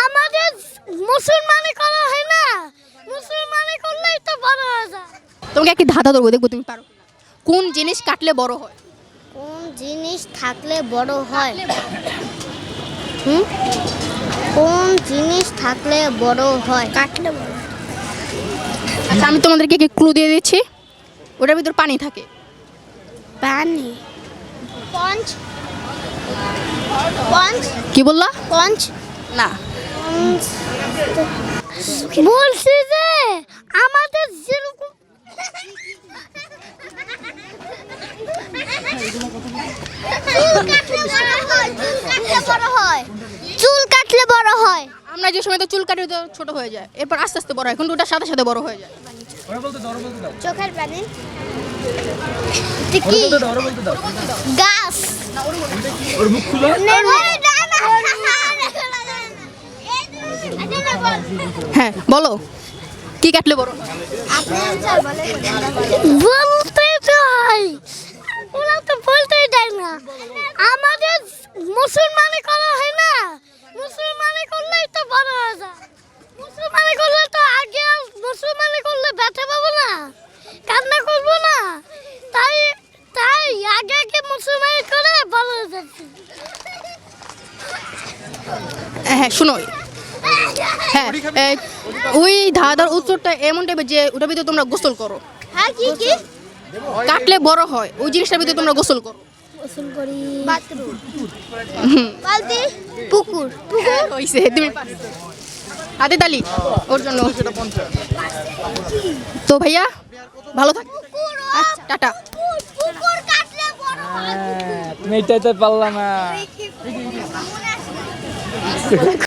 আমাদের মুসলমানে করা হয় না। মুসলমানে করলেই তো বড় হয়ে যায় তোমাকে একটি ধাঁধা ধরবো দেখব তুমি পারো। কোন জিনিস কাটলে বড় হয়? কোন জিনিস থাকলে বড় হয়? হুম? কোন জিনিস থাকলে বড় হয়? কাটলে বড় আচ্ছা আমি তোমাদেরকে কি ক্লু দিয়ে দিচ্ছি। ওটার ভিতর পানি থাকে। পানি। পঞ্চ পঞ্চ কি বললা? পঞ্চ। না। বলছি যে আমাদের যেরকম চুল কাটলে বড় হয় আমরা যে সময় তো চুল কাটি তো ছোট হয়ে যায় এরপর আস্তে আস্তে বড় হয় কিন্তু ওটার সাথে সাথে বড় হয়ে যায়। চোখের পানি। গাছ। হ্যাঁ বলো। কি কাটলে বড় বলতে চাই। ওরা তো বলতেই দেয় না। আমাদের মুসলমানে করা হয় না। মুসলমানে করলেই তো বড় হয়ে যায় মুসলমানে করলে তো আগে মুসলমানে করলে ব্যথা পাবো না কান্না করব না। তাই তাই আগে আগে মুসলমানে করে বড় হয়ে যাচ্ছি। হ্যাঁ শুনো হ্যাঁ ওই ধাঁধার উত্তরটা এমন টাইপের যে ওটার ভিতরে তোমরা গোসল করো। হ্যাঁ কি কি? কাটলে বড় হয় ওই জিনিসটার ভিতরে তোমরা গোসল করো। গোসল করি। বাথরুম। বালতি? পুকুর। পুকুর? হইছে তুমি হাতে তালি ওর জন্য। তো ভাইয়া ভালো থাক। আচ্ছা টাটা। পুকুর কাটলে বড় হয় পারলাম না।